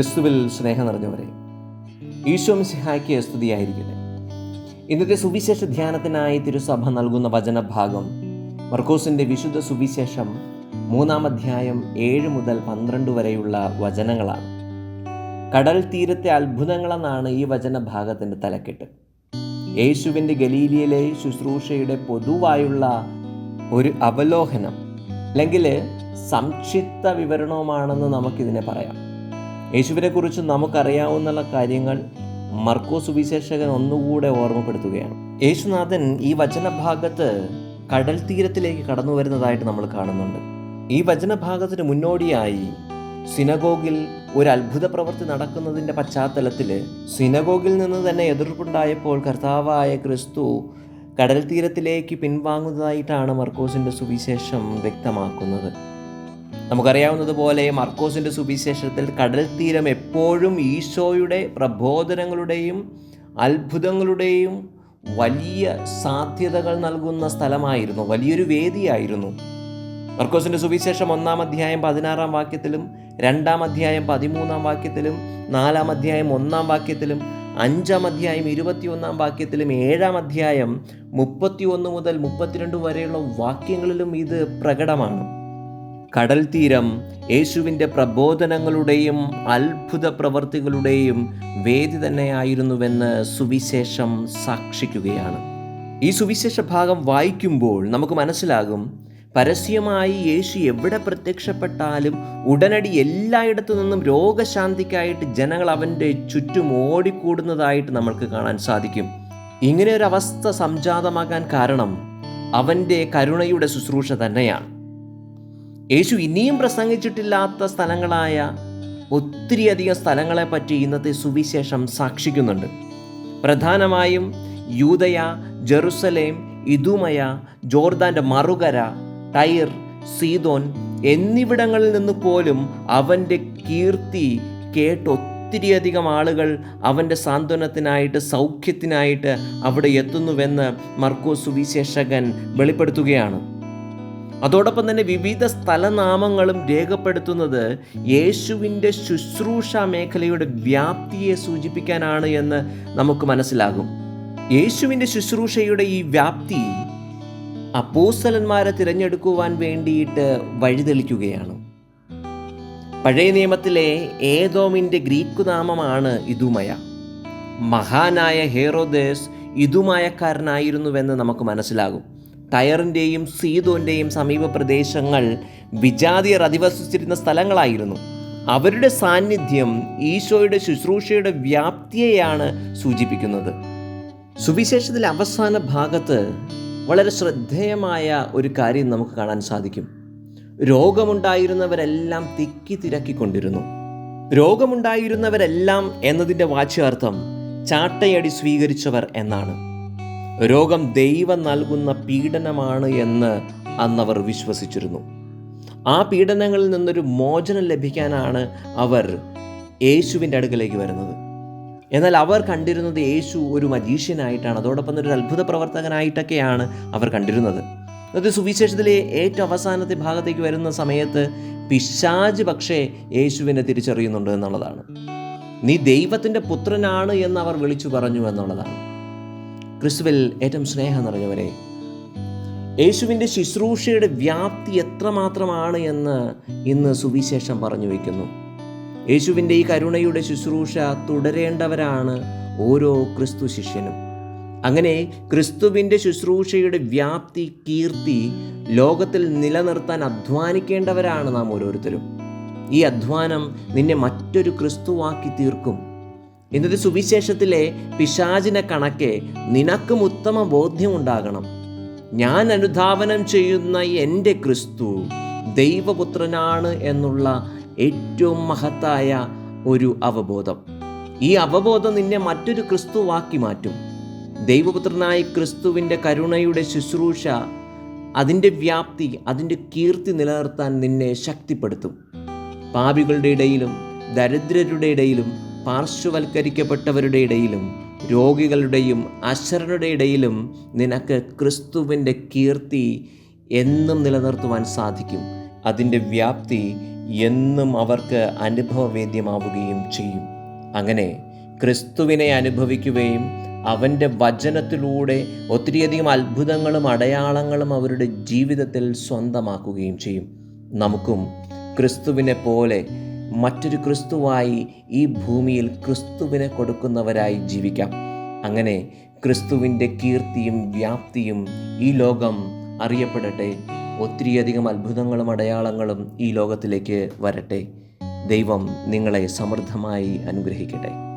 ക്രിസ്തുവിൽ സ്നേഹം നിറഞ്ഞവരെ ഈശോ മിസിഹായ്ക്ക് സ്തുതിയായിരിക്കട്ടെ. ഇന്നത്തെ സുവിശേഷ ധ്യാനത്തിനായി തിരുസഭ നൽകുന്ന വചനഭാഗം മർക്കോസിന്റെ വിശുദ്ധ സുവിശേഷം മൂന്നാം അധ്യായം ഏഴ് മുതൽ പന്ത്രണ്ട് വരെയുള്ള വചനങ്ങളാണ്. കടൽ തീരത്തെ അത്ഭുതങ്ങളെന്നാണ് ഈ വചനഭാഗത്തിന്റെ തലക്കെട്ട്. യേശുവിന്റെ ഗലീലിയിലെ ശുശ്രൂഷയുടെ പൊതുവായുള്ള ഒരു അവലോകനം അല്ലെങ്കിൽ സംക്ഷിപ്ത വിവരണവുമാണെന്ന് നമുക്കിതിനെ പറയാം. യേശുവിനെക്കുറിച്ച് നമുക്കറിയാവുന്ന കാര്യങ്ങൾ മർക്കോ സുവിശേഷകൻ ഒന്നുകൂടെ ഓർമ്മപ്പെടുത്തുകയാണ്. യേശുനാഥൻ ഈ വചനഭാഗത്ത് കടൽ തീരത്തിലേക്ക് കടന്നു വരുന്നതായിട്ട് നമ്മൾ കാണുന്നുണ്ട്. ഈ വചനഭാഗത്തിന് മുന്നോടിയായി സിനഗോഗിൽ ഒരു അത്ഭുത പ്രവൃത്തി നടക്കുന്നതിന്റെ പശ്ചാത്തലത്തിൽ സിനഗോഗിൽ നിന്ന് തന്നെ എതിർപ്പുണ്ടായപ്പോൾ കർത്താവായ ക്രിസ്തു കടൽ തീരത്തിലേക്ക് പിൻവാങ്ങുന്നതായിട്ടാണ് മർക്കോസിന്റെ സുവിശേഷം വ്യക്തമാക്കുന്നത്. നമുക്കറിയാവുന്നതുപോലെ മർക്കോസിന്റെ സുവിശേഷത്തിൽ കടൽ തീരം എപ്പോഴും ഈശോയുടെ പ്രബോധനങ്ങളുടെയും അത്ഭുതങ്ങളുടെയും വലിയ സാധ്യതകൾ നൽകുന്ന സ്ഥലമായിരുന്നു വലിയൊരു വേദിയായിരുന്നു. മർക്കോസിന്റെ സുവിശേഷം ഒന്നാം അധ്യായം പതിനാറാം വാക്യത്തിലും രണ്ടാം അധ്യായം പതിമൂന്നാം വാക്യത്തിലും നാലാം അധ്യായം ഒന്നാം വാക്യത്തിലും അഞ്ചാം അധ്യായം ഇരുപത്തിയൊന്നാം വാക്യത്തിലും ഏഴാം അധ്യായം മുപ്പത്തിയൊന്ന് മുതൽ മുപ്പത്തിരണ്ട് വരെയുള്ള വാക്യങ്ങളിലും ഇത് പ്രകടമാണ്. കടൽ തീരം യേശുവിന്റെ പ്രബോധനങ്ങളുടെയും അത്ഭുത പ്രവർത്തികളുടെയും വേദി തന്നെയായിരുന്നുവെന്ന് സുവിശേഷം സാക്ഷിക്കുകയാണ്. ഈ സുവിശേഷ ഭാഗം വായിക്കുമ്പോൾ നമുക്ക് മനസ്സിലാകും പരസ്യമായി യേശു എവിടെ പ്രത്യക്ഷപ്പെട്ടാലും ഉടനടി എല്ലായിടത്തു നിന്നും രോഗശാന്തിക്കായിട്ട് ജനങ്ങൾ അവന്റെ ചുറ്റും ഓടിക്കൂടുന്നതായിട്ട് നമ്മൾക്ക് കാണാൻ സാധിക്കും. ഇങ്ങനെ അവസ്ഥ സംജാതമാകാൻ കാരണം അവന്റെ കരുണയുടെ ശുശ്രൂഷ തന്നെയാണ്. യേശു ഇനിയും പ്രസംഗിച്ചിട്ടില്ലാത്ത സ്ഥലങ്ങളായ ഒത്തിരിയധികം സ്ഥലങ്ങളെ പറ്റി ഇന്നത്തെ സുവിശേഷം സാക്ഷിക്കുന്നുണ്ട്. പ്രധാനമായും യൂതയ ജെറുസലേം ഇതുമയ ജോർദാന്റെ മറുകര ടൈർ സീതോൻ എന്നിവിടങ്ങളിൽ നിന്ന് പോലും അവന്റെ കീർത്തി കേട്ട് ഒത്തിരിയധികം ആളുകൾ അവന്റെ സാന്ത്വനത്തിനായിട്ട് സൗഖ്യത്തിനായിട്ട് അവിടെ എത്തുന്നുവെന്ന് മർക്കോ സുവിശേഷകൻ വെളിപ്പെടുത്തുകയാണ്. അതോടൊപ്പം തന്നെ വിവിധ സ്ഥലനാമങ്ങളും രേഖപ്പെടുത്തുന്നത് യേശുവിന്റെ ശുശ്രൂഷ മേഖലയുടെ വ്യാപ്തിയെ സൂചിപ്പിക്കാനാണ് എന്ന് നമുക്ക് മനസ്സിലാകും. യേശുവിന്റെ ശുശ്രൂഷയുടെ ഈ വ്യാപ്തി അപ്പോസ്തലന്മാരെ തിരഞ്ഞെടുക്കുവാൻ വേണ്ടിയിട്ട് വഴിതെളിക്കുകയാണ്. പഴയ നിയമത്തിലെ ഏതോമിന്റെ ഗ്രീക്ക് നാമമാണ് ഇതുമയ. മഹാനായ ഹേറോദേസ് ഇതുമയക്കാരനായിരുന്നുവെന്ന് നമുക്ക് മനസ്സിലാകും. ടയറിന്റെയും സീതോന്റെയും സമീപ പ്രദേശങ്ങൾ വിജാതിയർ അധിവസിച്ചിരുന്ന സ്ഥലങ്ങളായിരുന്നു. അവരുടെ സാന്നിധ്യം ഈശോയുടെ ശുശ്രൂഷയുടെ വ്യാപ്തിയെയാണ് സൂചിപ്പിക്കുന്നത്. സുവിശേഷത്തിലെ അവസാന ഭാഗത്ത് വളരെ ശ്രദ്ധേയമായ ഒരു കാര്യം നമുക്ക് കാണാൻ സാധിക്കും. രോഗമുണ്ടായിരുന്നവരെല്ലാം തിക്കി തിരക്കിക്കൊണ്ടിരുന്നു. രോഗമുണ്ടായിരുന്നവരെല്ലാം എന്നതിന്റെ വാച്യാർത്ഥം ചാട്ടയടി സ്വീകരിച്ചവർ എന്നാണ്. രോഗം ദൈവം നൽകുന്ന പീഡനമാണ് എന്ന് അന്നവർ വിശ്വസിച്ചിരുന്നു. ആ പീഡനങ്ങളിൽ നിന്നൊരു മോചനം ലഭിക്കാനാണ് അവർ യേശുവിന്റെ അടുക്കലേക്ക് വരുന്നത്. എന്നാൽ അവർ കണ്ടിരുന്നത് യേശു ഒരു മജീഷ്യനായിട്ടാണ് അതോടൊപ്പം ഒരു അത്ഭുത പ്രവർത്തകനായിട്ടൊക്കെയാണ് അവർ കണ്ടിരുന്നത്. അത് സുവിശേഷത്തിലെ ഏറ്റവും അവസാനത്തെ ഭാഗത്തേക്ക് വരുന്ന സമയത്ത് പിശാജ് പക്ഷേ യേശുവിനെ തിരിച്ചറിയുന്നുണ്ട് എന്നുള്ളതാണ്. നീ ദൈവത്തിന്റെ പുത്രനാണ് എന്ന് അവർ വിളിച്ചു പറഞ്ഞു എന്നുള്ളതാണ്. ക്രിസ്തുവിൽ ഏറ്റവും സ്നേഹം നിറഞ്ഞവരെ യേശുവിന്റെ ശുശ്രൂഷയുടെ വ്യാപ്തി എത്രമാത്രമാണ് എന്ന് ഇന്ന് സുവിശേഷം പറഞ്ഞു വയ്ക്കുന്നു. യേശുവിന്റെ ഈ കരുണയുടെ ശുശ്രൂഷ തുടരേണ്ടവരാണ് ഓരോ ക്രിസ്തു ശിഷ്യനും. അങ്ങനെ ക്രിസ്തുവിന്റെ ശുശ്രൂഷയുടെ വ്യാപ്തി കീർത്തി ലോകത്തിൽ നിലനിർത്താൻ അധ്വാനിക്കേണ്ടവരാണ് നാം ഓരോരുത്തരും. ഈ അധ്വാനം നിന്നെ മറ്റൊരു ക്രിസ്തുവാക്കി തീർക്കും. ഇന്നത്തെ സുവിശേഷത്തിലെ പിശാചിനെ കണക്കെ നിനക്കും ഉത്തമ ബോധ്യമുണ്ടാകണം. ഞാൻ അനുധാവനം ചെയ്യുന്ന എന്റെ ക്രിസ്തു ദൈവപുത്രനാണ് എന്നുള്ള ഏറ്റവും മഹത്തായ ഒരു അവബോധം. ഈ അവബോധം നിന്നെ മറ്റൊരു ക്രിസ്തുവാക്കി മാറ്റും. ദൈവപുത്രനായ ക്രിസ്തുവിന്റെ കരുണയുടെ ശുശ്രൂഷ അതിന്റെ വ്യാപ്തി അതിന്റെ കീർത്തി നിലനിർത്താൻ നിന്നെ ശക്തിപ്പെടുത്തും. പാപികളുടെ ഇടയിലും ദരിദ്രരുടെ ഇടയിലും പാർശ്വവൽക്കരിക്കപ്പെട്ടവരുടെ ഇടയിലും രോഗികളുടെയും അശ്വരരുടെ ഇടയിലും നിനക്ക് ക്രിസ്തുവിന്റെ കീർത്തി എന്നും നിലനിർത്തുവാൻ സാധിക്കും. അതിന്റെ വ്യാപ്തി എന്നും അവർക്ക് അനുഭവവേദ്യമാവുകയും ചെയ്യും. അങ്ങനെ ക്രിസ്തുവിനെ അനുഭവിക്കുകയും അവന്റെ വചനത്തിലൂടെ ഒത്തിരിയധികം അത്ഭുതങ്ങളും അടയാളങ്ങളും അവരുടെ ജീവിതത്തിൽ സ്വന്തമാക്കുകയും ചെയ്യും. നമുക്കും ക്രിസ്തുവിനെ പോലെ മറ്റൊരു ക്രിസ്തുവായി ഈ ഭൂമിയിൽ ക്രിസ്തുവിനെ കൊടുക്കുന്നവരായി ജീവിക്കാം. അങ്ങനെ ക്രിസ്തുവിന്റെ കീർത്തിയും വ്യാപ്തിയും ഈ ലോകം അറിയപ്പെടട്ടെ. ഒത്തിരിയധികം അത്ഭുതങ്ങളും അടയാളങ്ങളും ഈ ലോകത്തിലേക്ക് വരട്ടെ. ദൈവം നിങ്ങളെ സമൃദ്ധമായി അനുഗ്രഹിക്കട്ടെ.